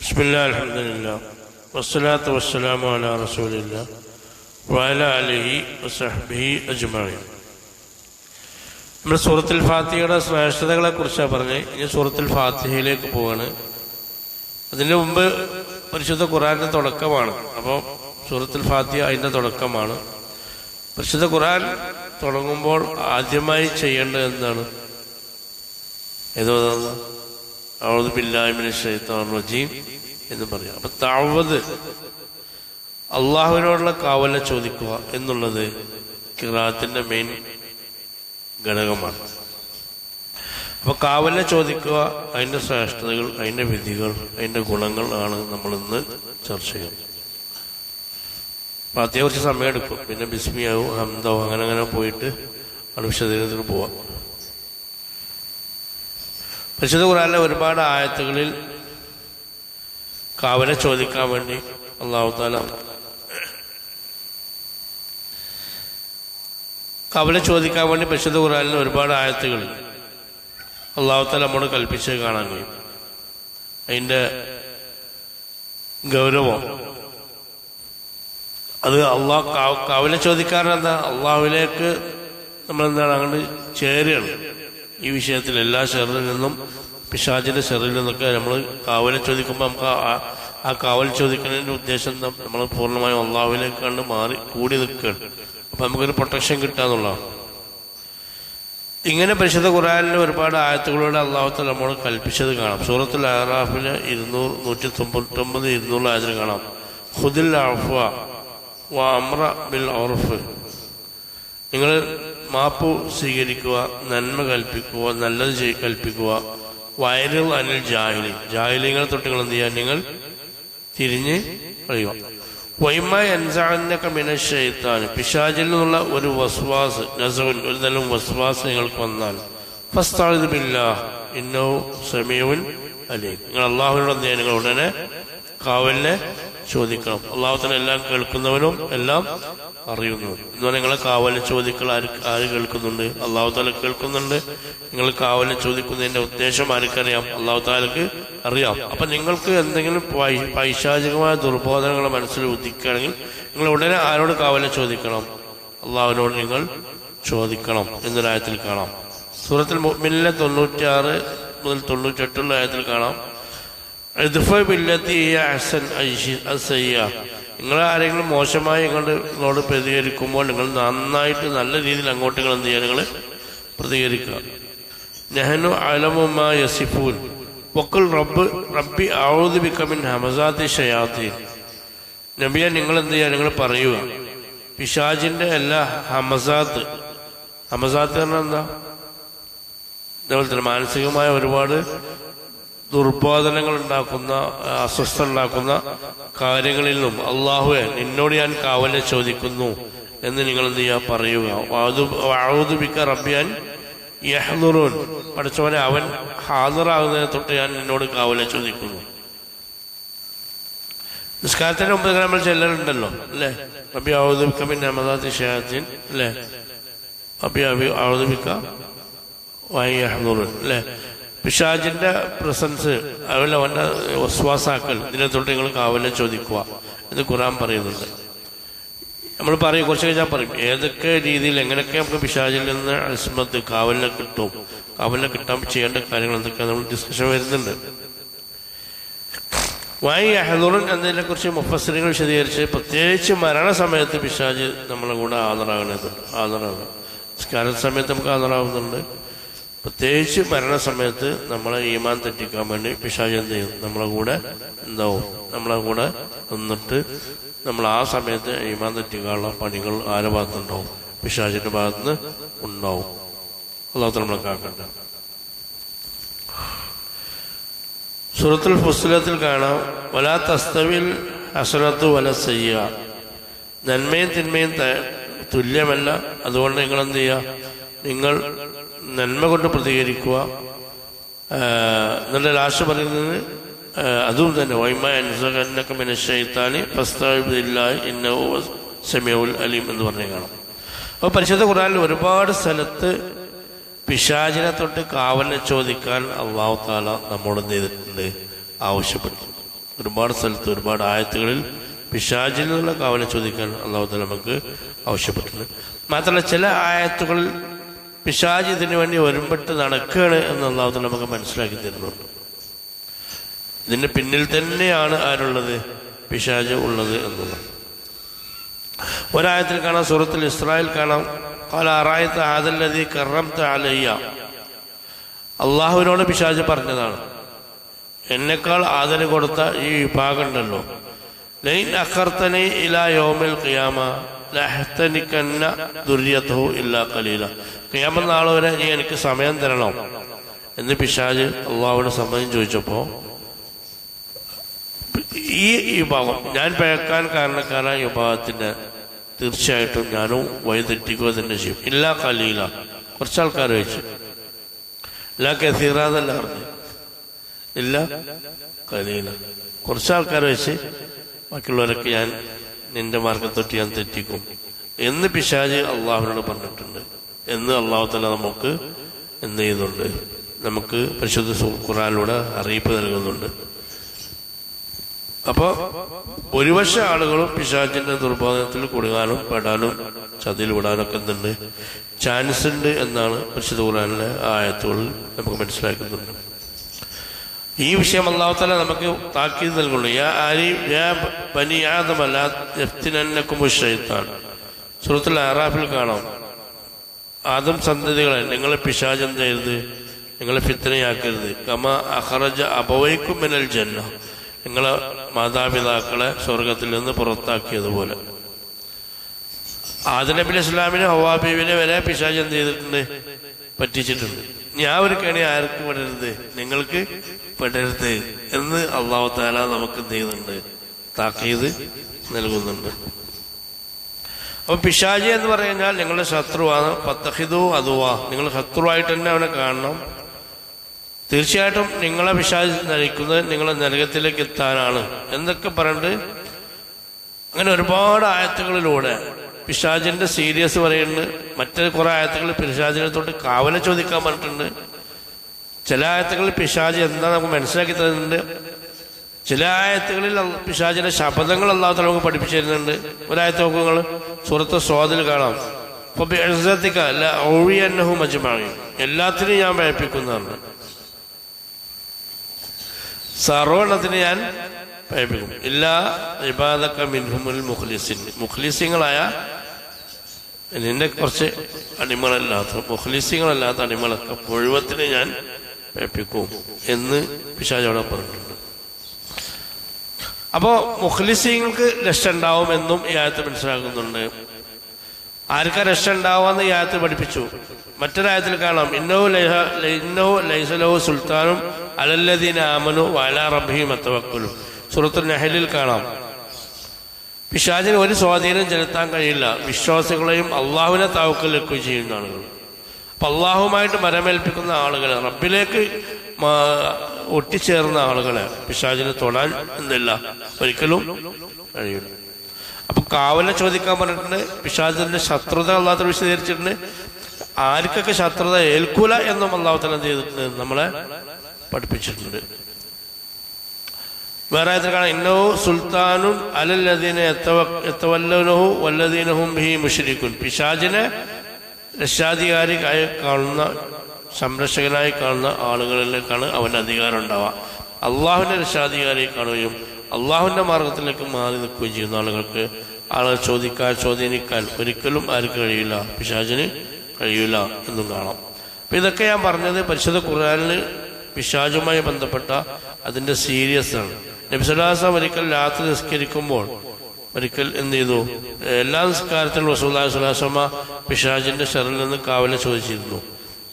بسم الله الحمد لله والصلاة والسلام على رسول الله وعلى آله وصحبه أجمعين നമ്മൾ സൂറത്തുൽ ഫാത്തിഹയുടെ ശ്രേഷ്ഠതകളെ കുറിച്ചാണ് പറഞ്ഞ് ഇനി സൂറത്തുൽ ഫാത്തിഹയിലേക്ക് പോവാണ് അതിന് മുമ്പ് പരിശുദ്ധ ഖുറാന്റെ തുടക്കമാണ് അപ്പോൾ സൂറത്തുൽ ഫാത്തിഹ അതിന്റെ തുടക്കമാണ് പരിശുദ്ധ ഖുറാൻ തുടങ്ങുമ്പോൾ ആദ്യമായി ചെയ്യേണ്ടത് എന്താണ് ഏതോ റജീം എന്ന് പറയാം. അപ്പൊ താവത് അള്ളാഹുവിനോടുള്ള കാവല ചോദിക്കുക എന്നുള്ളത് കിറാത്തിന്റെ മെയിൻ ഘടകമാണ്. അപ്പൊ കാവല ചോദിക്കുക അതിന്റെ ശ്രേഷ്ഠതകൾ അതിന്റെ വിധികൾ അതിന്റെ ഗുണങ്ങൾ ആണ് നമ്മൾ ഇന്ന് ചർച്ച ചെയ്യുന്നത്. അപ്പൊ അത്യാവശ്യം സമയം എടുക്കും. പിന്നെ ബിസ്മിയാവും ഹംദാവും അങ്ങനെ അങ്ങനെ പോയിട്ട് അവിടെ വിശദീകരണത്തിന് പോവാം. പരിശുദ്ധ ഖുറാനിലെ ഒരുപാട് ആയത്തുകളിൽ കാവനെ ചോദിക്കാൻ വേണ്ടി അള്ളാഹുത്താല കവല ചോദിക്കാൻ വേണ്ടി പരിശുദ്ധ ഖുറാനിൽ ഒരുപാട് ആയത്തുകൾ അള്ളാഹുത്താല നമ്മോട് കൽപ്പിച്ച് കാണാൻ കഴിയും. അതിന്റെ ഗൗരവം. അത് അള്ളാഹ് കവല ചോദിക്കാറെന്താ അള്ളാഹുവിലേക്ക് നമ്മൾ എന്താണ് അങ്ങോട്ട് ചേരുകയാണ്. ഈ വിഷയത്തിൽ എല്ലാ ഷെറിൽ നിന്നും പിശാചിന്റെ ഷെറിൽ നിന്നൊക്കെ നമ്മൾ കാവൽ ചോദിക്കുമ്പോൾ നമുക്ക് ആ- കാവൽ ചോദിക്കുന്നതിന്റെ ഉദ്ദേശം നമ്മൾ പൂർണമായും അള്ളാഹുവിലേക്ക് കണ്ട് മാറി കൂടി നിൽക്കുകയാണ്. അപ്പൊ നമുക്കൊരു പ്രൊട്ടക്ഷൻ കിട്ടാന്നുള്ളതാണ്. ഇങ്ങനെ പരിശുദ്ധ ഖുറാനിലെ ഒരുപാട് ആയത്തുകളോടെ അള്ളാഹുത്തല നമ്മൾ കൽപ്പിച്ചത് കാണാം. സൂറത്തുൽ അറാഫിൽ ഇരുന്നൂറ് നൂറ്റി തൊണ്ണൂറ്റൊമ്പത് ഇരുന്നൂറ് ആയതിൽ കാണാം. ഹുദിൽ വ ബിൽ ഔറഫ് നിങ്ങൾ മാപ്പ് സ്വീകരിക്കുക നന്മ കൽപ്പിക്കുക നല്ലത് കൽപ്പിക്കുക. വയലുകൾ അനിൽ ജാഹിലി. ജാഹിലിങ്ങൾ തൊട്ടുകൾ എന്ത് ചെയ്യാൻ നിങ്ങൾ തിരിഞ്ഞ് കഴിയുക വൈമ എൻസാനൊക്കെ മിനശൈത്താൻ പിശാചിൽ നിന്നുള്ള ഒരു വസ്വാസ് നസവൻ ഒരു തരം വസ്വാസ് നിങ്ങൾക്ക് വന്നാൽ. ഫസ്താളിതുമില്ല ഇന്നോ സമയവും അല്ലേ നിങ്ങൾ അള്ളാഹുവിനോട് നിങ്ങൾ ഉടനെ കാവലിനെ ചോദിക്കണം. അള്ളാഹുത്തല എല്ലാം കേൾക്കുന്നവനും എല്ലാം അറിയുന്നു. എന്ന് നിങ്ങളെ കാവലിന് ചോദിക്കൽ ആര് ആര് കേൾക്കുന്നുണ്ട്? അള്ളാഹു താല കേൾക്കുന്നുണ്ട്. നിങ്ങൾ കാവലിന് ചോദിക്കുന്നതിന്റെ ഉദ്ദേശം ആർക്കറിയാം? അള്ളാഹു താലക്ക് അറിയാം. അപ്പൊ നിങ്ങൾക്ക് എന്തെങ്കിലും പൈശാചികമായ ദുർബോധനങ്ങൾ മനസ്സിൽ ഉദിക്കുകയാണെങ്കിൽ നിങ്ങൾ ഉടനെ ആരോട് കാവലിന് ചോദിക്കണം? അള്ളാഹുവിനോട് നിങ്ങൾ ചോദിക്കണം എന്നൊരായത്തിൽ കാണാം. സൂറത്തിൽ മുഅ്മിനിലെ തൊണ്ണൂറ്റിയാറ് മുതൽ തൊണ്ണൂറ്റെട്ടുള്ള ആയത്തിൽ കാണാം. നിങ്ങൾ ആരെങ്കിലും മോശമായി നിങ്ങളുടെ പ്രതികരിക്കുമ്പോൾ നിങ്ങൾ നന്നായിട്ട് നല്ല രീതിയിൽ അങ്ങോട്ട് നിങ്ങൾ എന്ത് ചെയ്യുക? നിങ്ങൾ പ്രതികരിക്കുക. നെഹനു അലമുമാ യസിഫൂൻ. പൊക്കൽ റബ്ബ് റബ്ബി ഔദു ബിക്കമിൻ ഹമസാത്തി ഷയാത്തി നബിയ നിങ്ങൾ എന്ത് ചെയ്യുക? നിങ്ങൾ പറയുക. പിശാജിന്റെ എല്ലാ ഹമസാത്ത്. ഹമസാത്ത് പറഞ്ഞാൽ എന്താ? അതുപോലെ തന്നെ മാനസികമായ ഒരുപാട് ദുർബോധനങ്ങൾ ഉണ്ടാക്കുന്ന അസ്വസ്ഥ ഉണ്ടാക്കുന്ന കാര്യങ്ങളിൽ നിന്നും അള്ളാഹുവെ നിന്നോട് ഞാൻ കാവലെ ചോദിക്കുന്നു എന്ന് നിങ്ങൾ എന്ത് ചെയ്യുക പറയുക. വാഴുതുബിക്ക റബ്ബിയാൻ യഹ്ലുറൂൻ പഠിച്ചവനെ അവൻ ഹാജറാകുന്നതിനെ തൊട്ട് ഞാൻ നിന്നോട് കാവലെ ചോദിക്കുന്നു. നിസ്കാരത്തിന് മുമ്പ് നമ്മൾ ചെല്ലലുണ്ടല്ലോ അല്ലേ? റബി ഔദുബിക്ക പിന്നെ അമദാത്തി ഷയാത്തിൻ അല്ലേ? റബി അബി ഔദുബിക്ക വൈഹ്ലുറൂൻ അല്ലേ? പിശാജിന്റെ പ്രസൻസ് അവൻ അവന്റെ വസ്വാസാക്കൾ ഇതിനെ തൊട്ട് നിങ്ങൾ കാവലെ ചോദിക്കുക എന്ന് ഖുറാൻ പറയുന്നുണ്ട്. നമ്മൾ പറയും കുറച്ച് കഴിഞ്ഞാൽ പറയും ഏതൊക്കെ രീതിയിൽ എങ്ങനെയൊക്കെ നമുക്ക് പിശാചിൽ നിന്ന് അസ്മത്ത് കാവലിനെ കിട്ടും കാവലിനെ കിട്ടാൻ ചെയ്യേണ്ട കാര്യങ്ങൾ എന്തൊക്കെ നമ്മൾ ഡിസ്കഷൻ വരുന്നുണ്ട്. വായി അഹദുറൻ എന്നതിനെ കുറിച്ച് മുഫസരികൾ വിശദീകരിച്ച് പ്രത്യേകിച്ച് മരണസമയത്ത് പിശാജ് നമ്മളെ കൂടെ ആദരാകുന്നുണ്ട് ആദരാകും സ്കാര സമയത്ത് നമുക്ക് ആദരാകുന്നുണ്ട് പ്രത്യേകിച്ച് മരണസമയത്ത് നമ്മളെ ഈമാൻ തെറ്റിക്കാൻ വേണ്ടി പിശാജ് എന്ത് ചെയ്യും? നമ്മളെ കൂടെ എന്താവും? നമ്മളെ കൂടെ നിന്നിട്ട് നമ്മൾ ആ സമയത്ത് ഈമാൻ തെറ്റിക്കാനുള്ള പണികൾ ആരുടെ ഭാഗത്തുണ്ടാവും പിശാജിന്റെ ഭാഗത്തുനിന്ന് ഉണ്ടാവും. അല്ലാത്ത നമ്മളെ കാക്കട്ടെ. സൂറത്തുൽ പുസ്തകത്തിൽ കാണാം വലാ തസ്തവിൽ അസുരത്ത് വല ചെയ്യുക നന്മയും തിന്മയും തുല്യമല്ല. അതുകൊണ്ട് നിങ്ങൾ എന്ത് ചെയ്യുക? നിങ്ങൾ നന്മ കൊണ്ട് പ്രതികരിക്കുക. നല്ല ലാസ്റ്റ് പറയുന്നത് അതും തന്നെ. വൈമ അനുസകന്നൊക്കെ മിനശൈത്താനി ഫസ്താബില്ലായി ഇന്നോ സമയവുൽ അലീം എന്ന് പറഞ്ഞു കാണാം അപ്പോൾ പരിശുദ്ധ ഖുറാനിൽ ഒരുപാട് സ്ഥലത്ത് പിശാചിനെ തൊട്ട് കാവലിനെ ചോദിക്കാൻ അള്ളാഹു താല നമ്മോട് എന്ത് ചെയ്തിട്ടുണ്ട്? ആവശ്യപ്പെട്ടു. ഒരുപാട് സ്ഥലത്ത് ഒരുപാട് ആയത്തുകളിൽ പിശാചിൽ നിന്നുള്ള കാവലിനെ ചോദിക്കാൻ അള്ളാഹു താല നമുക്ക് ആവശ്യപ്പെട്ടിട്ടുണ്ട്. മാത്രമല്ല ചില ആയത്തുകളിൽ പിശാജ് ഇതിനു വേണ്ടി ഒരുമ്പെട്ട് നടക്കുകയാണ് എന്ന് അള്ളാഹുദാല നമുക്ക് മനസ്സിലാക്കി തരുന്നുണ്ട്. ഇതിന്റെ പിന്നിൽ തന്നെയാണ് ആരുള്ളത്? പിശാജ് ഉള്ളത് എന്നുള്ളത്. ഒരായത്തിൽ കാണാം സൂറത്തിൽ ഇസ്രായേൽ കാണാം. പല അറായത്ത് ആദല്ലതി കറം അലയ്യ. അള്ളാഹുവിനോട് പിശാജ് പറഞ്ഞതാണ്. എന്നെക്കാൾ ആദരം കൊടുത്ത ഈ വിഭാഗം ഉണ്ടല്ലോ. ലൈൻ അഖർത്തനെ ഇലാ യോമിൽ ഖിയാമ. ലഹ്തനിക്കന്ന ദുര്യത്തഹു ഇല്ലാ കലീല ഖിയാമ നാളെ വരെ നീ എനിക്ക് സമയം തരണം. എന്ന് പിശാജ് അള്ളാഹുവിനെ സമയം ചോദിച്ചപ്പോ ഈ വിഭാഗം ഞാൻ കാരണക്കാരായ ഈ വിഭാഗത്തിന്റെ തീർച്ചയായിട്ടും ഞാനും വഴിതെറ്റിക്കുക തന്നെ ചെയ്യും. ഇല്ലാ കലീല കുറച്ച് ആൾക്കാർ വെച്ച്. ഇല്ല പറഞ്ഞു ഇല്ല കലീല കുറച്ച് ആൾക്കാർ വെച്ച്. ബാക്കിയുള്ളവരൊക്കെ ഞാൻ നിന്റെ മാർഗത്തൊട്ട് ഞാൻ തെറ്റിക്കും എന്ന് പിശാജ് അള്ളാഹുവിനോട് പറഞ്ഞിട്ടുണ്ട്. എന്ന് അള്ളാഹു തല നമുക്ക് എന്ത് ചെയ്യുന്നുണ്ട്? നമുക്ക് പരിശുദ്ധ ഖുറാനിലൂടെ അറിയിപ്പ് നൽകുന്നുണ്ട്. അപ്പോൾ ഭൂരിപക്ഷം ആളുകളും പിശാചിന്റെ ദുർബോധനത്തിൽ കുടുങ്ങാനും പെടാനും ചതിയിൽ ഒക്കെ എന്തുണ്ട്? ചാൻസ് ഉണ്ട് എന്നാണ് പരിശുദ്ധ ഖുറാനിലെ ആയത്തുകൾ നമുക്ക് മനസ്സിലാക്കുന്നുണ്ട്. ഈ വിഷയം അള്ളാഹുത്തല നമുക്ക് താക്കീത് നൽകുള്ളൂ യാ യാ ബനി അറാഫിൽ കാണാം. ആദം സന്തതികളെ നിങ്ങളെ പിശാചം ചെയ്യരുത്? നിങ്ങളെ ഫിത്തനയാക്കരുത് കമ അഹറജ അപവൈക്കും മിനൽ ജന്ന. നിങ്ങളെ മാതാപിതാക്കളെ സ്വർഗത്തിൽ നിന്ന് പുറത്താക്കിയതുപോലെ. ആദിനബിൻ ഇസ്ലാമിനെ ഹവാബീബിനെ വരെ പിശാചം ചെയ്തിട്ടുണ്ട്? പറ്റിച്ചിട്ടുണ്ട്. ഞാൻ ഒരു കണി ആർക്കും പെടരുത്? നിങ്ങൾക്ക് പെടരുത് എന്ന് അള്ളാഹു താല നമുക്ക് എന്ത് ചെയ്യുന്നുണ്ട്? താക്കീത് നൽകുന്നുണ്ട്. അപ്പൊ പിശാജി എന്ന് പറഞ്ഞാൽ നിങ്ങളുടെ ശത്രുവാണ്. പത്തഹിദു അതുവാ നിങ്ങൾ ശത്രുവായിട്ട് തന്നെ അവനെ കാണണം. തീർച്ചയായിട്ടും നിങ്ങളെ പിശാജി നയിക്കുന്നത് നിങ്ങളെ നരകത്തിലേക്ക് എത്താനാണ്. എന്നൊക്കെ പറഞ്ഞിട്ട് അങ്ങനെ ഒരുപാട് ആയത്തുകളിലൂടെ പിശാജിന്റെ സീരിയസ് പറയുന്നുണ്ട്. മറ്റു കുറെ ആയത്തുകൾ പിശാജിനെ തൊട്ട് കാവല ചോദിക്കാൻ പറഞ്ഞിട്ടുണ്ട്. ചില ആയത്തുകളിൽ പിശാജ് എന്താ നമുക്ക് മനസ്സിലാക്കി തരുന്നുണ്ട്? ചില ആയത്തുകളിൽ പിശാജിന്റെ ശബ്ദങ്ങൾ അള്ളാഹു നമുക്ക് പഠിപ്പിച്ചു തരുന്നുണ്ട് ഒരായത്ത് നോക്കുക നിങ്ങൾ സ്വാതിൽ കാണാം. അല്ല ഒഴിയന്നഹു മജുമായി എല്ലാത്തിനും ഞാൻ ഭയപ്പിക്കുന്നതാണ് സർവണത്തിന് ഞാൻ ഭയപ്പിക്കും എല്ലാ ഇബാദക്ക മിൻഹുമുൽ മുഖ്ലിസിൻ. മുഖ്ലിസിങ്ങളായ നിന്റെ കുറച്ച് അടിമകളല്ലാത്ത മുഖ്ലിസിങ്ങളല്ലാത്ത അടിമകളൊക്കെ മുഴുവത്തിന് ഞാൻ പേപ്പിക്കും എന്ന് പിശാചോടെ പറഞ്ഞിട്ടുണ്ട്. അപ്പോ മുഖ്ലിസിങ്ങൾക്ക് രക്ഷ ഉണ്ടാവുമെന്നും ഈ ആയത്ത് മനസ്സിലാക്കുന്നുണ്ട്. ആർക്കാ രക്ഷ ഉണ്ടാവാന്ന് ഈ ആയത്ത് പഠിപ്പിച്ചു? മറ്റൊരായത്തിൽ കാണാം. ഇന്നോ ലൈഹ ഇന്നോ ലൈസലോ സുൽത്താനും അലല്ലദീൻ ആമനു വാലാ റബ്ബിഹിം അത്തവക്കുലും. സുഹൃത്തു നെഹലിൽ കാണാം. പിശാചിന് ഒരു സ്വാധീനം ചെലുത്താൻ കഴിയില്ല. വിശ്വാസികളെയും അള്ളാഹുവിനെ താവക്കലിക്കുകയും ചെയ്യുന്ന ആളുകൾ. അപ്പം അള്ളാഹുമായിട്ട് മരമേൽപ്പിക്കുന്ന ആളുകൾ റബ്ബിലേക്ക് ഒട്ടിച്ചേർന്ന ആളുകളെ പിശാചിനെ തൊടാൻ എന്നില്ല. ഒരിക്കലും കഴിയില്ല. അപ്പം കാവലെ ചോദിക്കാൻ പറഞ്ഞിട്ടുണ്ട് പിശാചിന്റെ ശത്രുത അല്ലാത്ത വിശദീകരിച്ചിട്ടുണ്ട്. ആർക്കൊക്കെ ശത്രുത ഏൽക്കൂല എന്നും അള്ളാഹു തന്നെ ചെയ്തിട്ടുണ്ട്? നമ്മളെ പഠിപ്പിച്ചിട്ടുണ്ട്. വേറെ ഇന്നോ സുൽത്താനും അലല്ലദീനെ വല്ലതീനവും വല്ലദീനഹും ബി മുഷരിക്കുൻ പിശാജിനെ രക്ഷാധികാരി കാണുന്ന സംരക്ഷകനായി കാണുന്ന ആളുകളിലേക്കാണ് അവന്റെ അധികാരം ഉണ്ടാവുക. അള്ളാഹുവിന്റെ രക്ഷാധികാരിയെ കാണുകയും അള്ളാഹുവിന്റെ മാർഗത്തിലേക്ക് മാറി നിൽക്കുകയും ചെയ്യുന്ന ആളുകൾക്ക് ആളെ ചോദിക്കാൻ സ്വാധീനിക്കാൻ ഒരിക്കലും ആർക്ക് കഴിയില്ല? പിശാചിന് കഴിയില്ല എന്നും കാണാം. അപ്പം ഇതൊക്കെ ഞാൻ പറഞ്ഞത് പരിശുദ്ധ ഖുർആനിൽ പിശാജുമായി ബന്ധപ്പെട്ട അതിന്റെ സീരിയസ് ആണ്. നബിസുലാസം ഒരിക്കൽ രാത്രി നിസ്കരിക്കുമ്പോൾ ഒരിക്കൽ എന്ത് ചെയ്തു? എല്ലാ നിസ്കാരത്തിലും റസൂല്ലാ സുലാസമ്മ പിശാജിന്റെ ഷെറിൽ നിന്ന് കാവലെ ചോദിച്ചിരുന്നു.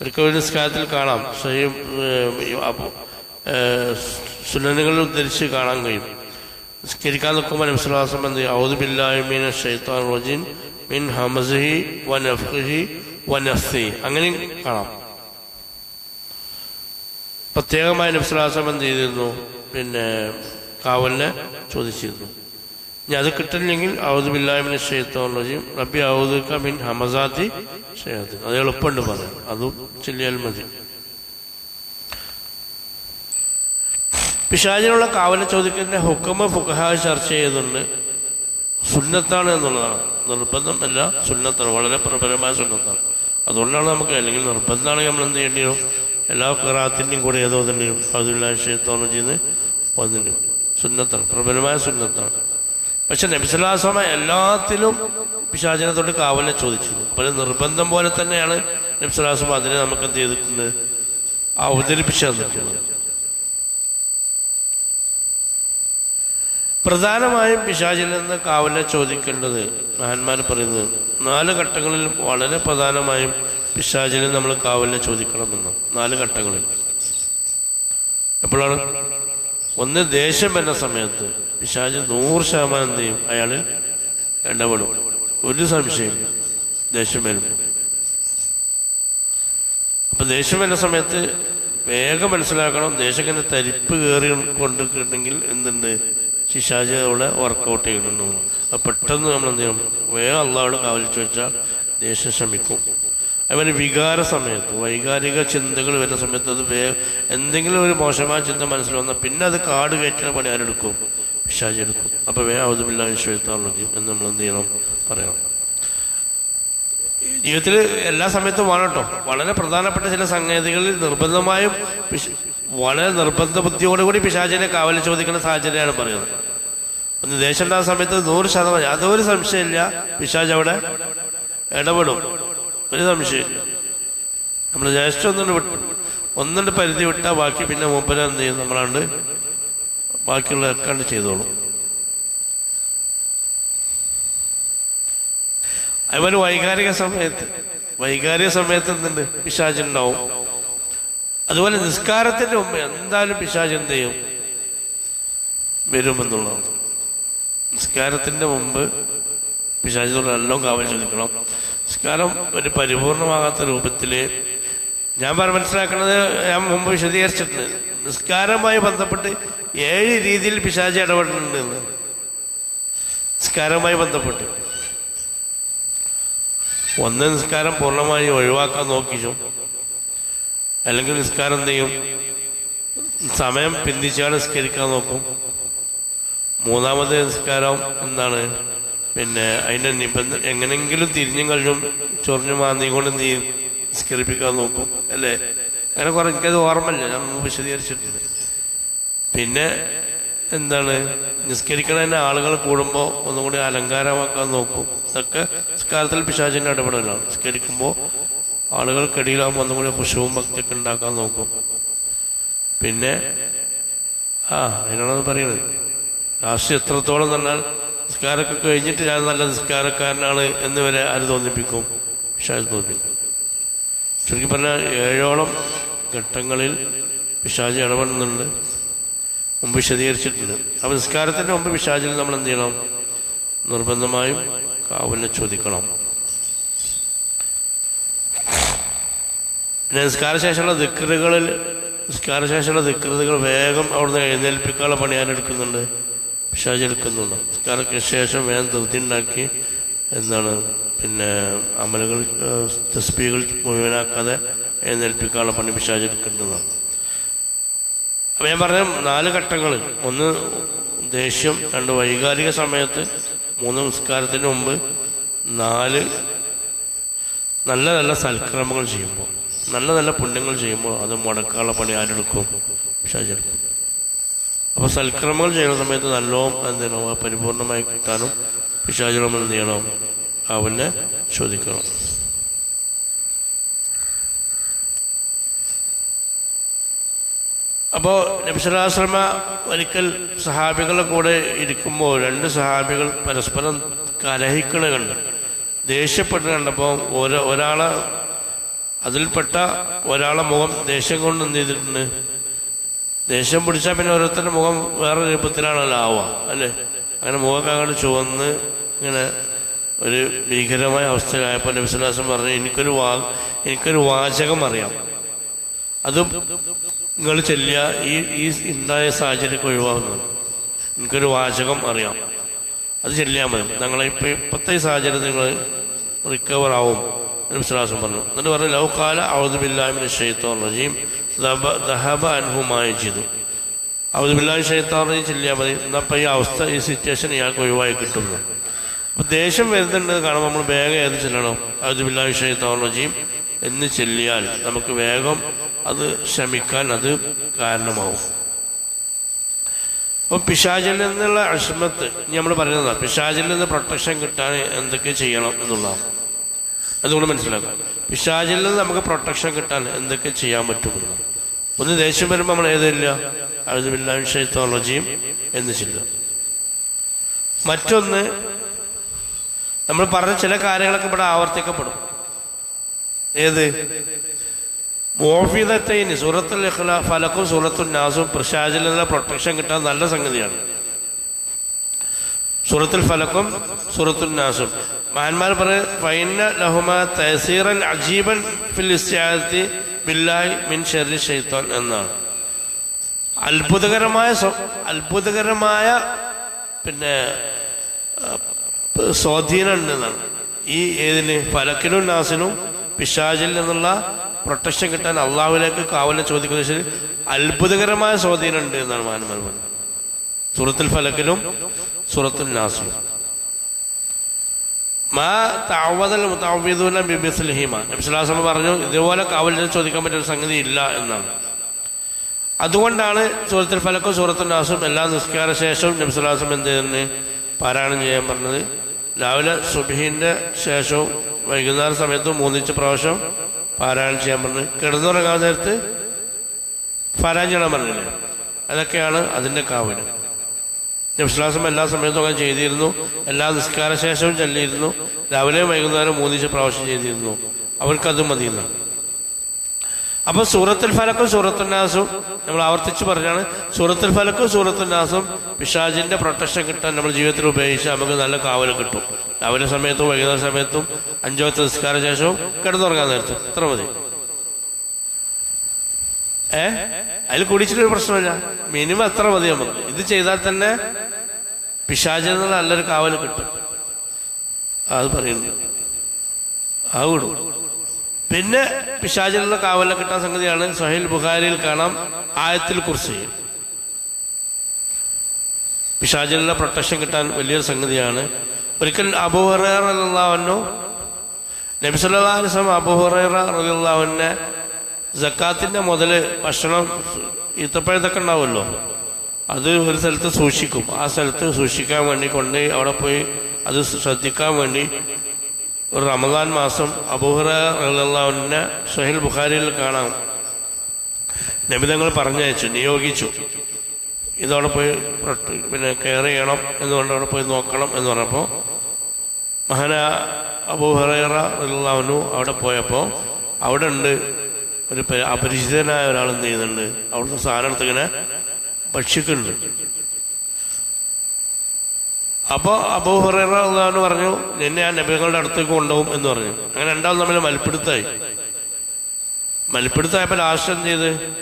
ഒരിക്കൽ ഒരു നിസ്കാരത്തിൽ കാണാം. സ്വയം സുനനുകളിൽ ഉദ്ധരിച്ച് കാണാൻ കഴിയും. നിസ്കരിക്കാൻ നിൽക്കുമ്പോൾ നബിസുല്ലാസം എന്ത് ഔദുബില്ലായ്മീൻ ബില്ലാഹി റോജിൻ മിൻ ഹമസ്ഹി വൻ അഫ്ഹി വൻ വനഫ്സി അങ്ങനെയും കാണാം. പ്രത്യേകമായി നബ്സുലാസം എന്ത് ചെയ്തിരുന്നു? പിന്നെ കാവലിനെ ചോദിച്ചിരുന്നു. ഇനി അത് കിട്ടില്ലെങ്കിൽ ഔദു ബില്ലാമിന് ഷെയ്ത്തോളജിയും റബ്ബി ഔദുക്ക മിൻ ഹമസാത്തി ഷെയ്ത്ത് അത് എളുപ്പമുണ്ട് പറയാം അതും ചെല്ലിയാൽ മതി. പിശാചിനുള്ള കാവല ചോദിക്കുന്നതിന്റെ ഹുക്കമ ഫുഖഹ ചർച്ച ചെയ്യുന്നുണ്ട് സുന്നത്താണ് എന്നുള്ളതാണ്. നിർബന്ധം അല്ല സുന്നത്താണ് വളരെ പ്രബലമായ സുന്നത്താണ്. അതുകൊണ്ടാണ് നമുക്ക് അല്ലെങ്കിൽ നിർബന്ധമാണെങ്കിൽ നമ്മൾ എന്ത് ചെയ്യേണ്ടിയോ എല്ലാ കറാത്തിന്റെയും കൂടെ ഏതോ തന്നെയും ക്ഷേത്രം ചെയ്യുന്ന ഒന്നിനും സുന്നത്താണ് പ്രബലമായ സുന്നത്താണ്. പക്ഷെ നബിസലാസമ എല്ലാത്തിലും പിശാചനത്തോട് കാവലിനെ ചോദിച്ചു. അപ്പോൾ നിർബന്ധം പോലെ തന്നെയാണ് നബിസലാസ്വാമ അതിനെ നമുക്ക് എന്ത് ചെയ്തിട്ടുണ്ട്? അവതരിപ്പിച്ചു തന്നിട്ടുള്ളത്. പ്രധാനമായും പിശാചിൽ നിന്ന് കാവലിനെ ചോദിക്കേണ്ടത് മഹാന്മാർ പറയുന്നത് നാല് ഘട്ടങ്ങളിൽ വളരെ പ്രധാനമായും പിശാചിൽ നമ്മൾ കാവലിനെ ചോദിക്കണമെന്ന് നാല് ഘട്ടങ്ങളിൽ. എപ്പോഴാണ്? ഒന്ന് ദേഷ്യം വരുന്ന സമയത്ത് പിശാജ് നൂറ് ശതമാനം ചെയ്യും? അയാളിൽ ഇടപെടും. ഒരു സംശയം ദേഷ്യം വരുമ്പോൾ അപ്പൊ ദേഷ്യം വരുന്ന സമയത്ത് വേഗം മനസ്സിലാക്കണം. ദേഷ്യം ഇങ്ങനെ തരിപ്പ് കയറി കൊണ്ടിട്ടുണ്ടെങ്കിൽ എന്തുണ്ട്? ശിശാജ് അവിടെ വർക്കൗട്ട് ചെയ്യുന്നു അപ്പൊ പെട്ടെന്ന് നമ്മൾ എന്ത് ചെയ്യണം? വേഗം അള്ളാഹോട് കാവൽ ചോദിച്ചാൽ ദേഷ്യം ശമിക്കും. അതുപോലെ വികാര സമയത്ത് വൈകാരിക ചിന്തകൾ വരുന്ന സമയത്ത് അത് വേ എന്തെങ്കിലും ഒരു മോശമായ ചിന്ത മനസ്സിൽ വന്നാൽ പിന്നെ അത് കാട് കയറ്റുന്ന പണി ആരെടുക്കും? പിശാചെടുക്കും എടുക്കും. അപ്പൊ വേ ഔതുമില്ല വിശ്വത്താണെങ്കിൽ എന്ന് നമ്മൾ എന്ത് ചെയ്യണം? പറയണം. ജീവിതത്തിൽ എല്ലാ സമയത്തും വേണം കേട്ടോ. വളരെ പ്രധാനപ്പെട്ട ചില സംഗതികളിൽ നിർബന്ധമായും വളരെ നിർബന്ധ ബുദ്ധിയോടുകൂടി പിശാചിനെ കാവൽ ചോദിക്കുന്ന സാഹചര്യമാണ് പറയുന്നത്. ഒന്ന് ദേശം ഉണ്ടാകുന്ന സമയത്ത് നൂറ് ശതമാനം അതൊരു സംശയമില്ല പിശാജ് അവിടെ ഇടപെടും. ഒരു സംശയമില്ല നമ്മൾ ജ്യേഷ്ഠം ഒന്നുകൊണ്ട് ഒന്നുകൊണ്ട് പരിധി വിട്ടാൽ ബാക്കി പിന്നെ മൂപ്പര എന്ത് ചെയ്യും? നമ്മളാണ്ട് ബാക്കിയുള്ള കണ്ട് ചെയ്തോളും. അതുപോലെ വൈകാരിക സമയത്ത് വൈകാരിക സമയത്ത് എന്തുണ്ട്? പിശാചുണ്ടാവും അതുപോലെ നിസ്കാരത്തിന്റെ മുമ്പ് എന്തായാലും പിശാജ് എന്ത് ചെയ്യും? വരുമെന്നുള്ളതാണ്. നിസ്കാരത്തിന്റെ മുമ്പ് പിശാചിനോട് എല്ലാം കാവൽ ചോദിക്കണം. നിസ്കാരം ഒരു പരിപൂർണമാകാത്ത രൂപത്തിൽ ഞാൻ പറ മനസ്സിലാക്കുന്നത് ഞാൻ മുമ്പ് വിശദീകരിച്ചിട്ടുണ്ട്. നിസ്കാരവുമായി ബന്ധപ്പെട്ട് ഏഴ് രീതിയിൽ പിശാചി ഇടപെടുന്നുണ്ട് എന്ന്. നിസ്കാരവുമായി ബന്ധപ്പെട്ട്. ഒന്ന് നിസ്കാരം പൂർണമായി ഒഴിവാക്കാൻ നോക്കിച്ചു. അല്ലെങ്കിൽ നിസ്കാരം എന്ത് ചെയ്യും? സമയം പിന്തിച്ചാൽ നിസ്കരിക്കാൻ നോക്കും. മൂന്നാമത്തെ നിസ്കാരം എന്താണ്? പിന്നെ അതിന്റെ നിബന്ധന എങ്ങനെങ്കിലും തിരിഞ്ഞും കഴിഞ്ഞും ചൊറിഞ്ഞു മാന്തി കൊണ്ട് നീ നിസ്കരിപ്പിക്കാൻ നോക്കും അല്ലേ? അങ്ങനെ കുറെ എനിക്കത് ഓർമ്മയില്ല ഞാൻ വിശദീകരിച്ചിട്ടുണ്ട് പിന്നെ എന്താണ്? നിസ്കരിക്കണതിന് ആളുകൾ കൂടുമ്പോൾ ഒന്നും കൂടി അലങ്കാരമാക്കാൻ നോക്കും. ഇതൊക്കെ നിസ്കാരത്തിൽ പിശാചിന്റെ ഇടപെടലാണ്. നിസ്കരിക്കുമ്പോൾ ആളുകൾക്കിടയിലാകുമ്പോൾ ഒന്നും കൂടി കുശവും ഭക്തിയൊക്കെ ഉണ്ടാക്കാൻ നോക്കും. പിന്നെ ആ അതിനാണത് പറയുന്നത്. ലാസ്റ്റ് എത്രത്തോളം പറഞ്ഞാൽ നിസ്കാരമൊക്കെ കഴിഞ്ഞിട്ട് ഞാൻ നല്ല നിസ്കാരക്കാരനാണ് എന്ന് വരെ ആര് തോന്നിപ്പിക്കും? പിശാജ് തോന്നിപ്പിക്കും. ചുരുക്കി പറഞ്ഞാൽ ഏഴോളം ഘട്ടങ്ങളിൽ പിശാജ് ഇടപെടുന്നുണ്ട്. മുമ്പ് വിശദീകരിച്ചിട്ടുണ്ട്. അപ്പൊ നിസ്കാരത്തിന്റെ മുമ്പ് പിശാചിൽ നമ്മൾ എന്ത് ചെയ്യണം? നിർബന്ധമായും കാവലിനെ ചോദിക്കണം. പിന്നെ നിസ്കാരശേഷമുള്ള ദിക്കറുകളിൽ നിസ്കാരശേഷമുള്ള ദിക്കറുകൾ വേഗം അവിടുന്ന് എഴുന്നേൽപ്പിക്കാനുള്ള പണിയാൻ ആരെടുക്കുന്നുണ്ട് പിശാജ് എടുക്കുന്നുണ്ട് നിസ്കാരത്തിന് ശേഷം വേഗം ധൃതി എന്താണ് പിന്നെ അമലുകൾ തസ്ബികൾ മുഴുവനാക്കാതെ എഴുന്നേൽപ്പിക്കാനുള്ള പണി പിശാചരിക്കുന്നതാണ് അപ്പം ഞാൻ പറഞ്ഞ നാല് ഘട്ടങ്ങൾ ഒന്ന് ദേഷ്യം. രണ്ട് വൈകാരിക സമയത്ത്. മൂന്ന് നമസ്കാരത്തിന് മുമ്പ്. നാല് നല്ല നല്ല സൽക്രമങ്ങൾ ചെയ്യുമ്പോൾ. നല്ല നല്ല പുണ്യങ്ങൾ ചെയ്യുമ്പോൾ അത് മുടക്കാനുള്ള പണി ആരെടുക്കും? ഷാജെടുക്കും അപ്പൊ സൽക്രമങ്ങൾ ചെയ്യുന്ന സമയത്ത് നല്ലോം എന്തിനോ പരിപൂർണമായി കിട്ടാനും വിശാചനം എന്ത് ചെയ്യണം അവനെ ചോദിക്കണം. അപ്പോ നബിസലാശ്രമ ഒരിക്കൽ സഹാബികളുടെ കൂടെ ഇരിക്കുമ്പോൾ രണ്ട് സഹാബികൾ പരസ്പരം കലഹിക്കണ കണ്ട്. ദേഷ്യപ്പെട്ട് കണ്ടപ്പോൾ ഒരാളെ അതിൽപ്പെട്ട ഒരാളെ മുഖം ദേഷ്യം കൊണ്ട് എന്ത് ചെയ്തിട്ടുണ്ട്? ദേഷ്യം പിടിച്ചാൽ പിന്നെ ഓരോരുത്തരുടെ മുഖം വേറെ രൂപത്തിലാണല്ലോ ആവുക അല്ലേ? അങ്ങനെ മുഖമൊക്കെ അങ്ങോട്ട് ചുവന്ന് ഇങ്ങനെ ഒരു ഭീകരമായ അവസ്ഥയിലായപ്പോൾ നബിസ്വലാസം പറഞ്ഞു എനിക്കൊരു വാ എനിക്കൊരു വാചകം അറിയാം. അതും നിങ്ങൾ ചെല്ലുക ഈ ഈ ഉണ്ടായ സാഹചര്യം ഒഴിവാകുന്നു എനിക്കൊരു വാചകം അറിയാം. അത് ചെല്ലിയാൽ മതി. ഞങ്ങളെ ഇപ്പം ഇപ്പോഴത്തെ ഈ സാഹചര്യം നിങ്ങൾ റിക്കവർ ആവും. വിശ്വാസം പറഞ്ഞു. എന്നിട്ട് പറഞ്ഞു ലൗകാല ഔദുബില്ലാമിന് നിശ്ചയിത്തോ റജീം. ദഹബ അൻഹുമായി ചെയ്തു. ഔദുബില്ലാഹി ഷെയ്ത്താറി ചെല്ലിയാൽ മതി. എന്നപ്പം ഈ അവസ്ഥ ഈ സിറ്റുവേഷൻ ഇയാൾക്ക് ഒഴിവായി കിട്ടുന്നു. അപ്പം ദേഷ്യം വരുന്നുണ്ട് കാണുമ്പോൾ നമ്മൾ വേഗം ഏത് ചെല്ലണം? ഔദുബില്ലാഹി ഷെയ്ത്താൻ റജീം എന്ന് ചെല്ലിയാൽ നമുക്ക് വേഗം അത് ശമിക്കാൻ അത് കാരണമാവും. അപ്പം പിശാചിൽ നിന്നുള്ള അഷ്മത്ത് നമ്മൾ പറയുന്നതാണ് പിശാചിൽ നിന്ന് പ്രൊട്ടക്ഷൻ കിട്ടാൻ എന്തൊക്കെ ചെയ്യണം എന്നുള്ളതാണ്. അതുകൊണ്ട് മനസ്സിലാക്കാം പിശാചിൽ നിന്ന് നമുക്ക് പ്രൊട്ടക്ഷൻ കിട്ടാൻ എന്തൊക്കെ ചെയ്യാൻ പറ്റുമെന്ന്. ഒന്ന് ദേഷ്യം വരുമ്പോൾ നമ്മൾ ഏതില്ല അഴുതുബില്ലാഷത്തോളജിയും എന്ന് ചെല്ലുക മറ്റൊന്ന് നമ്മൾ പറഞ്ഞ ചില കാര്യങ്ങളൊക്കെ ഇവിടെ ആവർത്തിക്കപ്പെടും. ഏത്? മോഫിദത്തൈന് സൂറത്തുൽ ഫലക്കും സൂറത്തുൽ നാസും പ്രശാചിൽ നിന്നുള്ള പ്രൊട്ടക്ഷൻ കിട്ടാൻ നല്ല സംഗതിയാണ്. സൂറത്തുൽ ഫലക്കും സൂറത്തുൽ നാസും. മഹാന്മാർ പറയും ഫൈന ലഹുമ തഹസീറൻ അജീബൻ ഫിൽ ഇസ്തിആദത്തി ബില്ലാഹി മിൻ ഷെറി ഷെയ്ത്തോൻ എന്നാണ്. അത്ഭുതകരമായ അത്ഭുതകരമായ പിന്നെ സ്വാധീനമുണ്ട് എന്നാണ് ഈ ഏതിന്? ഫലക്കിനും നാസിനും പിശാചിൽ നിന്നുള്ള പ്രൊട്ടക്ഷൻ കിട്ടാൻ അള്ളാഹുവിലേക്ക് കാവലിനെ ചോദിക്കുന്ന ശരി അത്ഭുതകരമായ സ്വാധീനം ഉണ്ട് എന്നാണ് മാനമർ പറഞ്ഞത്. സൂറത്തുൽ ഫലക്കിലും സൂറത്തുൽ നാസിലും. മാ പറഞ്ഞു ഇതുപോലെ കാവലിൽ ചോദിക്കാൻ പറ്റിയ ഒരു സംഗതി ഇല്ല എന്നാണ്. അതുകൊണ്ടാണ് സൂറത്തുൽ ഫലക്കും സൂറത്തുൽ നാസും എല്ലാ നിസ്കാര ശേഷവും നബിസ്ലാസം എന്ത് ചെയ്യുന്നത്? പാരായണം ചെയ്യാൻ പറഞ്ഞത്. രാവിലെ സുബഹിന്റെ ശേഷവും വൈകുന്നേര സമയത്തും മൂന്നിച്ച് പ്രാവശ്യം പാരായണം ചെയ്യാൻ പറഞ്ഞത്. കിടന്നുറങ്ങാൻ നേരത്ത് പാരായണം പറഞ്ഞില്ലേ? അതൊക്കെയാണ് അതിന്റെ കാവൽ. നബ്സ്ലാസം എല്ലാ സമയത്തും ചെയ്തിരുന്നു. എല്ലാ നിസ്കാര ശേഷവും ചൊല്ലിയിരുന്നു. രാവിലെ വൈകുന്നേരം മൂന്നിച്ച് പ്രാവശ്യം ചെയ്തിരുന്നു. അവർക്കത് മതിയെന്ന്. അപ്പൊ സൂറത്തുൽ ഫലക്കും സൂറത്തുൽ നാസും നമ്മൾ ആവർത്തിച്ച് പറഞ്ഞാണ്. സൂറത്തുൽ ഫലക്കും സൂറത്തുൽ നാസും പിശാജിന്റെ പ്രൊട്ടക്ഷൻ കിട്ടാൻ നമ്മൾ ജീവിതത്തിൽ ഉപയോഗിച്ച് നമുക്ക് നല്ല കാവൽ കിട്ടും. രാവിലെ സമയത്തും വൈകുന്നേര സമയത്തും അഞ്ചോത്തെ നിസ്കാര ശേഷവും കിടന്നുറങ്ങാൻ നേരത്ത്. ഇത്ര മതി. ഏ? അതിൽ കുടിച്ചിട്ടൊരു പ്രശ്നമില്ല. മിനിമം അത്ര മതി നമുക്ക്. ഇത് ചെയ്താൽ തന്നെ പിശാചിൽ നിന്ന് നല്ലൊരു കാവൽ കിട്ടും. അത് പറയുന്നു. ആ വിടും. പിന്നെ പിശാചിൽ നിന്ന് കാവലിനെ കിട്ടാൻ സംഗതിയാണ് സഹീൽ ബുഖാരിയിൽ കാണാം ആയത്തിൽ കുറിച്ച്. പിശാചിലുള്ള പ്രൊട്ടക്ഷൻ കിട്ടാൻ വലിയൊരു സംഗതിയാണ്. ഒരിക്കൽ അബൂഹറു നബിസുല്ലാസ്ലം അബൂഹററിനെ ജക്കാത്തിന്റെ മുതൽ ഭക്ഷണം ഈത്തപ്പഴത്തൊക്കെ ഉണ്ടാവുമല്ലോ. അത് ഒരു സ്ഥലത്ത് സൂക്ഷിക്കും. ആ സ്ഥലത്ത് സൂക്ഷിക്കാൻ വേണ്ടി കൊണ്ട് അവിടെ പോയി അത് ശ്രദ്ധിക്കാൻ വേണ്ടി ഒരു റമദാൻ മാസം അബൂഹറ റഹ്ലാവിനെ സുഹൈൽ ബുഖാരിയിൽ കാണാം. നബിതങ്ങൾ പറഞ്ഞയച്ചു നിയോഗിച്ചു. ഇതവിടെ പോയി പിന്നെ കെയർ ചെയ്യണം എന്നുകൊണ്ട് അവിടെ പോയി നോക്കണം എന്ന് പറഞ്ഞപ്പോൾ മഹാന റഹ്ലാവിനു അവിടെ പോയപ്പോൾ അവിടെ ഉണ്ട് ഒരു അപരിചിതനായ ഒരാൾ എന്ത് ചെയ്യുന്നുണ്ട്? അവിടുത്തെ സാധനം എടുത്ത് ഇങ്ങനെ അപ്പൊ അബൂഹറു പറഞ്ഞു നിന്നെ ആ നബികളുടെ അടുത്തേക്ക് കൊണ്ടുപോകും എന്ന് പറഞ്ഞു. അങ്ങനെ രണ്ടാളും തമ്മിൽ മൽപ്പിടുത്തായി. മൽപ്പിടുത്തായപ്പോൾ ലാസ്റ്റ് എന്ത് ചെയ്ത്?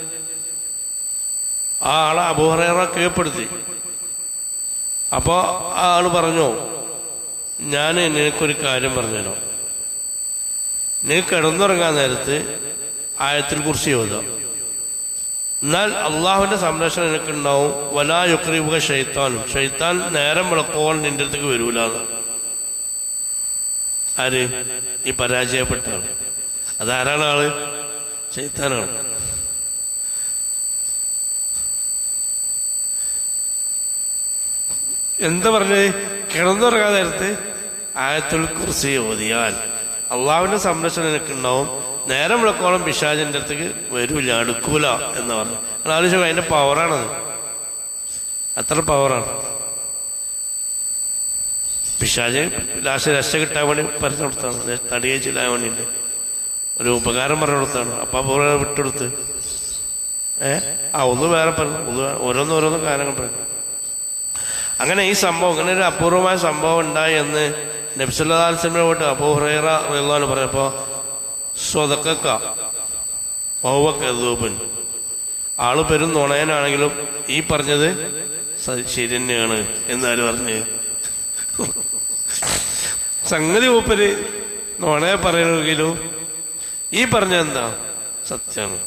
ആ ആളെ അബൂഹറ കീഴ്പ്പെടുത്തി. അപ്പോ ആ ആൾ പറഞ്ഞു ഞാൻ നിനക്കൊരു കാര്യം പറഞ്ഞുതരാം. നീ കിടന്നുറങ്ങാൻ നേരത്ത് ആയത്തിൽ കുറിച്ച് ചോദിക്കാം എന്നാൽ അള്ളാഹുവിന്റെ സംരക്ഷണം നിനക്കുണ്ടാവും വലാ യുക്രീബുക ഷെയ്ത്താനും ഷെയ്ത്താൻ നേരം വിളക്കോളം നിന്റെ അടുത്തേക്ക് വരൂല ആര്? ഈ പരാജയപ്പെട്ട ആൾ അതാരാണ് ആൾ? ഷെയ്ത്താനാണ് എന്താ പറഞ്ഞത് കിടന്നുറങ്ങാൻ നേരത്ത് ആയത്തുൽ കുറിച്ച് ഓതിയാൽ അള്ളാഹുവിന്റെ സംരക്ഷണം നിനക്കുണ്ടാവും നേരം വിളക്കോളം പിശാചിന്റെ അടുത്തേക്ക് വരൂല അടുക്കൂല എന്ന് പറഞ്ഞു. നിങ്ങൾ ആലോചിച്ചു അതിന്റെ പവറാണത് അത്ര പവറാണ് പിശാജ് ലാസ്റ്റ് രക്ഷ കിട്ടാൻ വേണ്ടി പറഞ്ഞു കൊടുത്താണ്. തടിയെ ചെല്ലാൻ വേണ്ടിയിട്ട്. ഒരു ഉപകാരം പറഞ്ഞു കൊടുത്താണ്. അപ്പൊ അപ്പൊ വിട്ടുകൊടുത്ത്. ഏ? ആ ഒന്ന് വേറെ പറഞ്ഞു. ഒന്ന് വേ- ഓരോന്ന് ഓരോന്ന് കാര്യങ്ങൾ പറഞ്ഞു. അങ്ങനെ ഈ സംഭവം അങ്ങനെ ഒരു അപൂർവമായ സംഭവം ഉണ്ടായി എന്ന് നബ്സുല്ലാസ്ലമിനെ അബൂ ഹുറൈറ റളിയല്ലാഹു സ്വതക്ക പൗവക്കൂബൻ ആൾ പെരും നുണയനാണെങ്കിലും ഈ പറഞ്ഞത് ശരി തന്നെയാണ് എന്നാൽ പറഞ്ഞ്. സംഗതി മൂപ്പര് നുണയ പറയണമെങ്കിലും ഈ പറഞ്ഞ എന്താ? സത്യമാണ്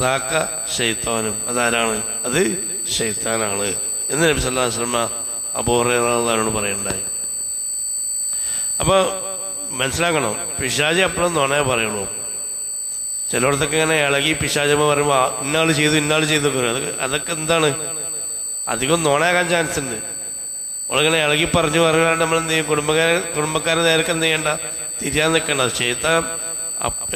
റാക്ക ഷെയ്ത്താനും അതാരാണ്? അത് ഷെയ്ത്താനാണ് എന്ന് നബി സല്ലാ വസ്ലമ പറയണ്ടായി അപ്പൊ മനസ്സിലാക്കണം? പിശാജി എപ്പോഴും തോന്നേ പറയുള്ളൂ. ചിലയിടത്തൊക്കെ ഇങ്ങനെ ഇളകി പിശാചമ്മ പറയുമ്പോ ഇന്നാൾ ചെയ്തു ഇന്നാൾ ചെയ്തു അതൊക്കെ അതൊക്കെ എന്താണ്? അധികം നുണയാകാൻ ചാൻസ് ഉണ്ട്. അവളിങ്ങനെ ഇളകി പറഞ്ഞു പറയാണ്ട് നമ്മൾ എന്ത് ചെയ്യും? കുടുംബക്കാരെ കുടുംബക്കാരെ നേരൊക്കെ എന്ത് ചെയ്യണ്ട? തിരിയാൻ നിൽക്കണ്ട ചെയ്ത്താൻ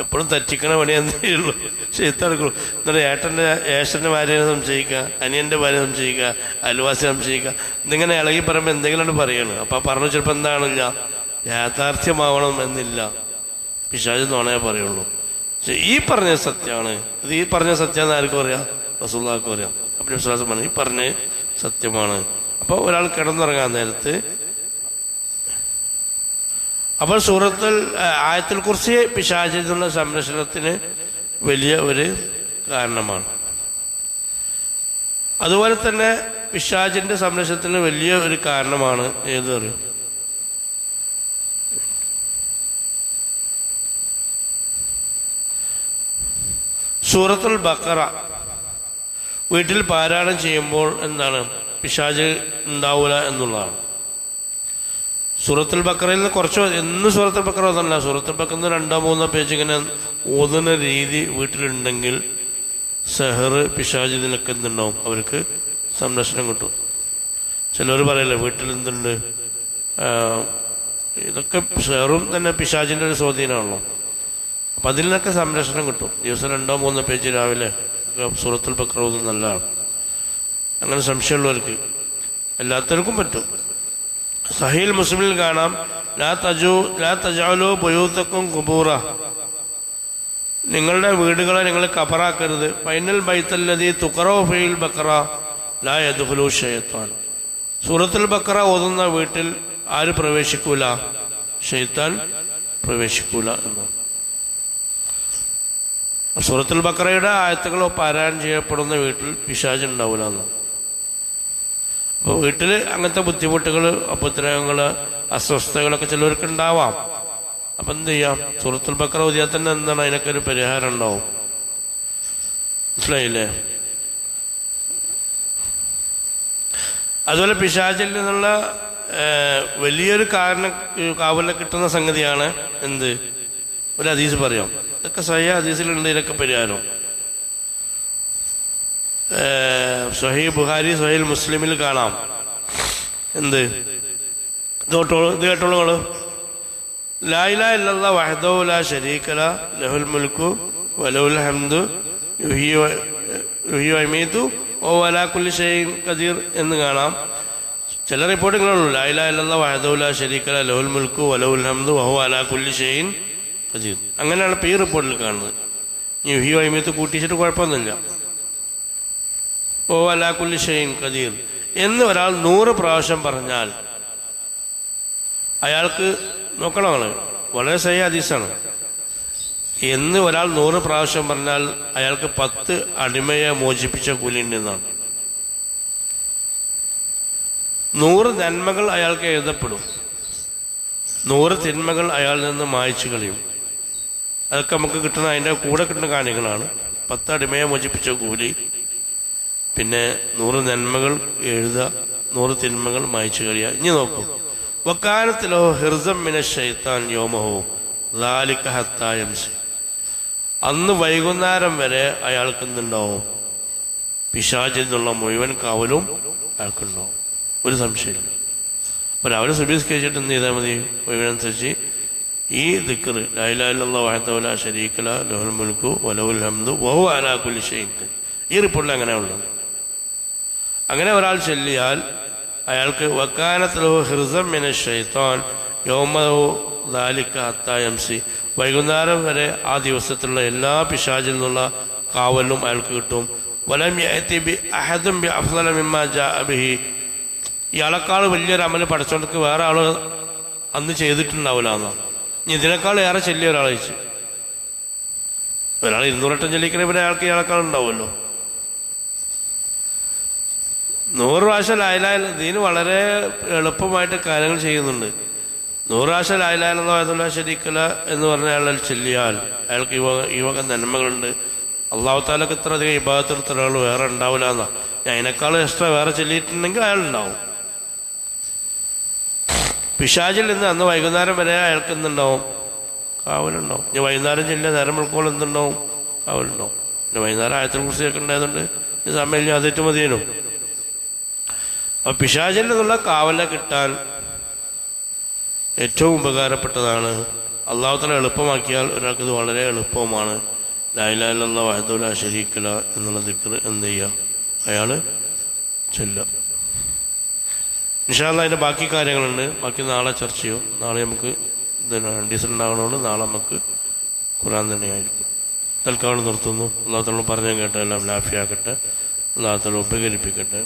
എപ്പോഴും തെറ്റിക്കണ പണി എന്തേ ചെയ്യുള്ളൂ ചെയ്ത്ത എടുക്കുള്ളൂ. എന്നിട്ട് ഏട്ടന്റെ ഏഷന്റെ ഭാര്യനെ സംശയിക്കുക അനിയന്റെ ഭാര്യ സംശയിക്കുക അയൽവാസി സംശയിക്കുക ഇതിങ്ങനെ ഇളകി പറയുമ്പോൾ എന്തെങ്കിലും പറയുകയാണ് അപ്പൊ പറഞ്ഞു ചിലപ്പോൾ എന്താണില്ല യാഥാർത്ഥ്യമാവണം എന്നില്ല. പിശാജ് നോണേ പറയുള്ളൂ. പക്ഷെ ഈ പറഞ്ഞ സത്യമാണ്. ഇത് ഈ പറഞ്ഞ സത്യമാണ് ആർക്കും അറിയാം? റസൂള്ളാർക്കും അറിയാം. അപ്പൊ വിശ്വാസം പറഞ്ഞു ഈ പറഞ്ഞ സത്യമാണ്. അപ്പൊ ഒരാൾ കിടന്നുറങ്ങാൻ നേരത്ത് അപ്പോൾ സൂറത്തിൽ ആയത്തിൽ കുറിച്ച് പിശാചിനുള്ള സംരക്ഷണത്തിന് വലിയ ഒരു കാരണമാണ്. അതുപോലെ തന്നെ പിശാചിന്റെ സംരക്ഷണത്തിന് വലിയ ഒരു കാരണമാണ് ഏത് അറിയും? സൂറത്തുൽ ബക്കറ വീട്ടിൽ പാരായണം ചെയ്യുമ്പോൾ എന്താണ്? പിശാജ് ഉണ്ടാവൂല എന്നുള്ളതാണ്. സൂറത്തുൽ ബക്കറയിൽ നിന്ന് കുറച്ച് എന്ന് സൂറത്തുൽ ബക്കറ ഓതല്ല സൂറത്തുൽ ബക്കറിൽ നിന്ന് രണ്ടോ മൂന്നോ പേജ് ഇങ്ങനെ ഓതുന്ന രീതി വീട്ടിലുണ്ടെങ്കിൽ സെഹർ പിശാജ് ഇതിനൊക്കെ എന്തുണ്ടാവും? അവർക്ക് സംരക്ഷണം കിട്ടും. ചിലർ പറയല്ലേ വീട്ടിൽ എന്തുണ്ട്? ഇതൊക്കെ സെഹറും തന്നെ പിശാജിന്റെ ഒരു സ്വാധീനമാണല്ലോ. അപ്പൊ അതിൽ നിന്നൊക്കെ സംരക്ഷണം കിട്ടും. ദിവസം രണ്ടോ മൂന്നോ പേജ് രാവിലെ സൂറത്തുൽ പക്രവും നല്ലതാണ്. അങ്ങനെ സംശയമുള്ളവർക്ക് എല്ലാത്തവർക്കും പറ്റും. സഹീൽ മുസ്ലിമിൽ കാണാം ലാ തജു ലാ തജാലു ബയൂത്തക്കും കുബൂറ. നിങ്ങളുടെ വീടുകളെ നിങ്ങൾ കബറാക്കരുത്. ഫൈനൽ ബൈത്തല്ലതി തുക്കറോ ഫെയിൽ ബക്കറ ലാ യദുഹുലു ഷെയ്ത്താൻ സൂറത്തുൽ ബക്കറ ഓതുന്ന വീട്ടിൽ ആര് പ്രവേശിക്കൂല? ഷെയ്ത്താൻ പ്രവേശിക്കൂല എന്നാണ് സൂറത്തുൽ ബക്കറയുടെ ആയത്തുകളോ പാരായണം ചെയ്യപ്പെടുന്ന വീട്ടിൽ പിശാചുണ്ടാവില്ല എന്നാണ് അപ്പോൾ വീട്ടിൽ അങ്ങനത്തെ ബുദ്ധിമുട്ടുകൾ ഉപദ്രവങ്ങൾ അസ്വസ്ഥതകളൊക്കെ ചിലവർക്ക് ഉണ്ടാവാം അപ്പൊ എന്ത് ചെയ്യാം? സൂറത്തുൽ ബക്കറ ഓതിയാൽ തന്നെ എന്താണ് അതിനൊക്കെ ഒരു പരിഹാരം ഉണ്ടാവും? മനസ്സിലായില്ലേ? അതുപോലെ പിശാചിൽ നിന്നുള്ള വലിയൊരു കാരണം കാവലിനെ കിട്ടുന്ന സംഗതിയാണ് എന്ത്? ഒരു അതീസ് പറയാം. ഇതൊക്കെ സ്വയ ഹദീസിലുള്ളതിനൊക്കെ പരിഹാരം സൊഹൈ ബുഹാരി സൊഹൈൽ മുസ്ലിമിൽ കാണാം. എന്ത്? ഇത് കേട്ടോളൂ ഇത് കേട്ടോളൂ ലായില ഇല്ലല്ല വഹദോ ലാ ശരീകല ലഹുൽ മുൽക്കു വലഹുൽ ഹംദു യുഹി വ- യുഹി വമീതു ഓ വലാ കുല്ലി ഷൈഇൻ ഖദീർ എന്ന് കാണാം. ചില റിപ്പോർട്ടുകളുള്ളൂ ലായില ഇല്ലല്ല വഹദോ ലാ ശരീകല ലഹുൽ മുൽക്കു വലഹുൽ ഹംദു വഹു അലാ കുല്ലി ഷൈഇൻ ഖദീർ അങ്ങനെയാണ് ഈ റിപ്പോർട്ടിൽ കാണുന്നത്. യുഹി വൈമീത്ത് കൂട്ടിച്ചിട്ട് കുഴപ്പമൊന്നുമില്ല. ഓ അലാക്കുല്ലി ഷെയ്ൻ കദീർ എന്ന് ഒരാൾ നൂറ് പ്രാവശ്യം പറഞ്ഞാൽ അയാൾക്ക് നോക്കണം ആൾ. വളരെ സഹി ഹദീസാണ്. എന്ന് ഒരാൾ നൂറ് പ്രാവശ്യം പറഞ്ഞാൽ അയാൾക്ക് പത്ത് അടിമയെ മോചിപ്പിച്ച കൂലിണ്ടെന്നാണ് നൂറ് നന്മകൾ അയാൾക്ക് എഴുതപ്പെടും. നൂറ് തിന്മകൾ അയാളിൽ നിന്ന് മായ്ച്ചു കളയും. അതൊക്കെ നമുക്ക് കിട്ടുന്ന അതിന്റെ കൂടെ കിട്ടുന്ന കാര്യങ്ങളാണ്. പത്ത് അടിമയെ മോചിപ്പിച്ച കൂലി പിന്നെ നൂറ് നന്മകൾ എഴുതുക നൂറ് തിന്മകൾ മായ്ച്ചു കഴിയുക ഇനി നോക്കൂ. വക്കാലത്തിലോ ഹിർസം മിന ഷൈത്താൻ യോമഹോ ലാലിക്ക ഹത്തായംസ് അന്ന് വൈകുന്നേരം വരെ അയാൾക്ക് എന്തുണ്ടാവും? പിശാചിൽ നിന്നുള്ള മുഴുവൻ കാവലും അയാൾക്കുണ്ടാവും. ഒരു സംശയമില്ല അപ്പൊ രാവിലെ സുബീസ് കഴിച്ചിട്ട് എന്ത് ചെയ്താൽ മതി? ഒഴിവനുസരിച്ച് ഈ ദിക്കർ ലൈലാലുള്ള വാഹത്തവല ഷരീക്കല ലഹുൽ മുൽക്കു വലവുൽ ഹംദു വഹു അലാ കുല്ലി ഷൈഇൻ ഖദീർ. ഈ റിപ്പോർട്ടിൽ അങ്ങനെ ഉള്ളത്. അങ്ങനെ ഒരാൾ ചൊല്ലിയാൽ അയാൾക്ക് വക്കാനത്തിലോ ഹൃസം മിന ഷെയ്ത്തോൻ യോമോ ദാലിക്ക ഹത്തായംസി വൈകുന്നേരം വരെ ആ ദിവസത്തിലുള്ള എല്ലാ പിശാചിൽ നിന്നുള്ള കാവലും അയാൾക്ക് കിട്ടും. വലം ബി അഹദും ബി അഫ്ളല മിമ്മാ ജാഅ ബിഹി. ഇയാളെക്കാൾ വലിയൊരു അമൽ പഠിച്ചോണ്ടക്ക് വേറെ ആൾ അന്ന് ചെയ്തിട്ടുണ്ടാവില്ല എന്നാണ്. ഇതിനേക്കാൾ ഏറെ ചെല്ലിയ ഒരാൾ അയച്ചു ഒരാൾ ഇരുന്നൂറട്ടം ചെല്ലിക്കണ പിന്നെ അയാൾക്ക് ഇയാളെക്കാൾ ഉണ്ടാവുമല്ലോ. നൂറ് പ്രാവശ്യം ലായലായ ഇതിന് വളരെ എളുപ്പമായിട്ട് കാര്യങ്ങൾ ചെയ്യുന്നുണ്ട്. നൂറ് പ്രാവശ്യം ലായലായ ശരിക്കല എന്ന് പറഞ്ഞ അയാൾ ചെല്ലിയാൽ അയാൾക്ക് യുവ യുവക നന്മകളുണ്ട്. അള്ളാഹു താലക്ക് ഇത്ര അധികം ഇബാദത്തിലുള്ള ഒരാൾ വേറെ ഉണ്ടാവില്ല എന്നാ. അതിനേക്കാളും എക്സ്ട്രാ വേറെ ചൊല്ലിയിട്ടുണ്ടെങ്കിൽ അയാളുണ്ടാവും പിശാചിൽ നിന്ന് അന്ന് വൈകുന്നേരം വരെ അയാൾക്ക് എന്തുണ്ടാവും കാവലുണ്ടാവും. ഇനി വൈകുന്നേരം ചെല്ല നേരം വിളിക്കോളം എന്തുണ്ടാവും? കാവലുണ്ടാവും. പിന്നെ വൈകുന്നേരം ആയത്തിനെ കുറിച്ചൊക്കെ കേൾക്കണ്ടായതുകൊണ്ട് ഈ സമയം അതിട്ട് മതിയേനും. അപ്പൊ പിശാചിൽ നിന്നുള്ള കാവല കിട്ടാൻ ഏറ്റവും ഉപകാരപ്പെട്ടതാണ്. അള്ളാഹുത്തല എളുപ്പമാക്കിയാൽ ഒരാൾക്ക് ഇത് വളരെ എളുപ്പമാണ് ലായിലാലുള്ള വഹദുല ശരീക്കല എന്നുള്ള ദിക്കർ എന്ത് ചെയ്യുക അയാൾ ചെല്ലുക. ഇൻഷാല്ല അതിന്റെ ബാക്കി കാര്യങ്ങളുണ്ട്. ബാക്കി നാളെ ചർച്ച ചെയ്യും. നാളെ നമുക്ക് ഡീസൽ ഉണ്ടാകണമുണ്ട് നാളെ നമുക്ക് ഖുറാൻ തന്നെയായിരിക്കും. തൽക്കാലം നിർത്തുന്നു. അള്ളാഹത്തോളം പറഞ്ഞു കേട്ടെ എല്ലാം ലാഫിയാക്കട്ടെ. അള്ളാഹത്തോളം ഉപകരിപ്പിക്കട്ടെ.